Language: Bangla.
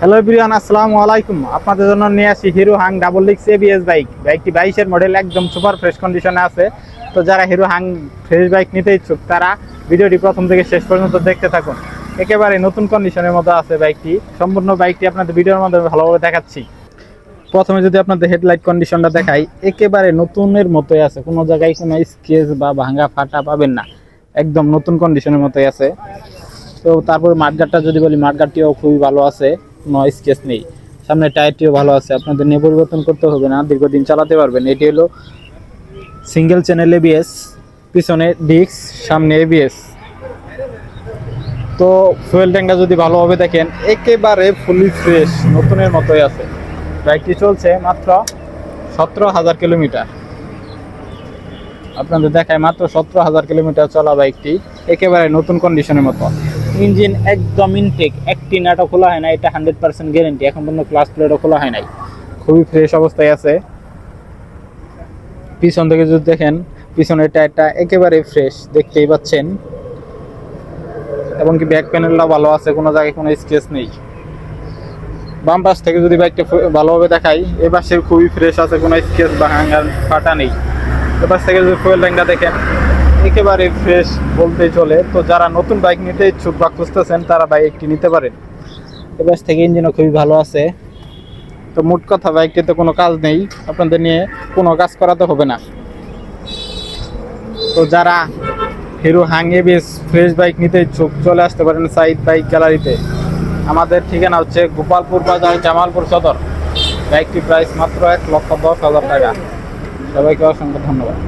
হ্যালো বিরিয়ান আসসালামু আলাইকুম। আপনাদের জন্য নিয়ে আসি হিরো হাং ডাবল ডিক্স এবিএস বাইক বাইকটি বাইশের মডেল একদম সুপার ফ্রেশ কন্ডিশনে আছে। তো যারা হিরো হাং ফ্রেশ বাইক নিতে ইচ্ছুক, তারা ভিডিওটি প্রথম থেকে শেষ পর্যন্ত দেখতে থাকুন। একেবারে নতুন কন্ডিশনের মতো আছে বাইকটি সম্পূর্ণ বাইকটি আপনাদের ভিডিওর মাধ্যমে ভালোভাবে দেখাচ্ছি। প্রথমে যদি আপনাদের হেডলাইট কন্ডিশনটা দেখাই, একেবারে নতুনের মতোই আছে। কোনো জায়গায় কোনো স্কেচ বা ভাঙা ফাটা পাবেন না। একদম নতুন কন্ডিশনের মতোই আছে। তো তারপর মাঠগাটটা যদি বলি মাঠগাটটিও খুবই ভালো আছে। কোনো স্কেচ নেই। সামনে টায়ারটিও ভালো আছে, আপনাদের নিয়ে পরিবর্তন করতে হবে না, দীর্ঘদিন চালাতে পারবেন। এটি হলো সিঙ্গেল চ্যানেল এবিএস পিছনে ডিস্ক সামনে এবিএস তো ফুয়েল ট্যাঙ্কটা যদি ভালোভাবে দেখেন, একেবারে ফুলি ফ্রেশ নতুনের মতোই আছে। বাইকটি চলছে মাত্র সতেরো হাজার কিলোমিটার। আপনাদের দেখায় মাত্র সতেরো হাজার কিলোমিটার চলা বাইকটি, একেবারে নতুন কন্ডিশনের মতো। ইঞ্জিন একদম ইনটেক একটি নাটও খোলা হয় না এটা হান্ড্রেড পার্সেন্ট গ্যারেন্টি এখন পর্যন্ত ক্লাস প্লেটও খোলা হয় নাই। খুবই ফ্রেশ অবস্থায় আছে। পিছন থেকে যদি দেখেন, পিছনের টায়ারটা একেবারে ফ্রেশ দেখতেই পাচ্ছেন। এবং কি ব্যাক প্যানেলটা ভালো আছে, কোনো জায়গায় কোনো স্কেচ নেই। বাম পাশ থেকে যদি বাইকটা ভালোভাবে দেখাই, এ পাশে খুবই ফ্রেশ আছে, কোনো স্কেচ বা হাঙ্গার ফাটা নেই। এ পাশ থেকে যদি ফুয়েল ট্যাঙ্কটা দেখেন একেবারে ফ্রেশ বলতে চলে। তো যারা নতুন বাইক নিতে ইচ্ছুক বা খুঁজতেছেন, তারা বাইক একটি নিতে পারেন। এ পাশ থেকে ইঞ্জিনও খুবই ভালো আছে। তো মোট কথা বাইকটিতে কোনো কাজ নেই। আপনাদের নিয়ে কোনো কাজ করাতে হবে না। তো যারা হিরো হাঙ্গে বেশ ফ্রেশ বাইক নিতে ইচ্ছুক, চলে আসতে পারেন সাইড বাইক গ্যালারিতে আমাদের ঠিকানা হচ্ছে গোপালপুর বাজার, জামালপুর সদর। বাইকটি প্রাইস মাত্র এক লক্ষ দশ হাজার টাকা। সবাইকে অসংখ্য ধন্যবাদ।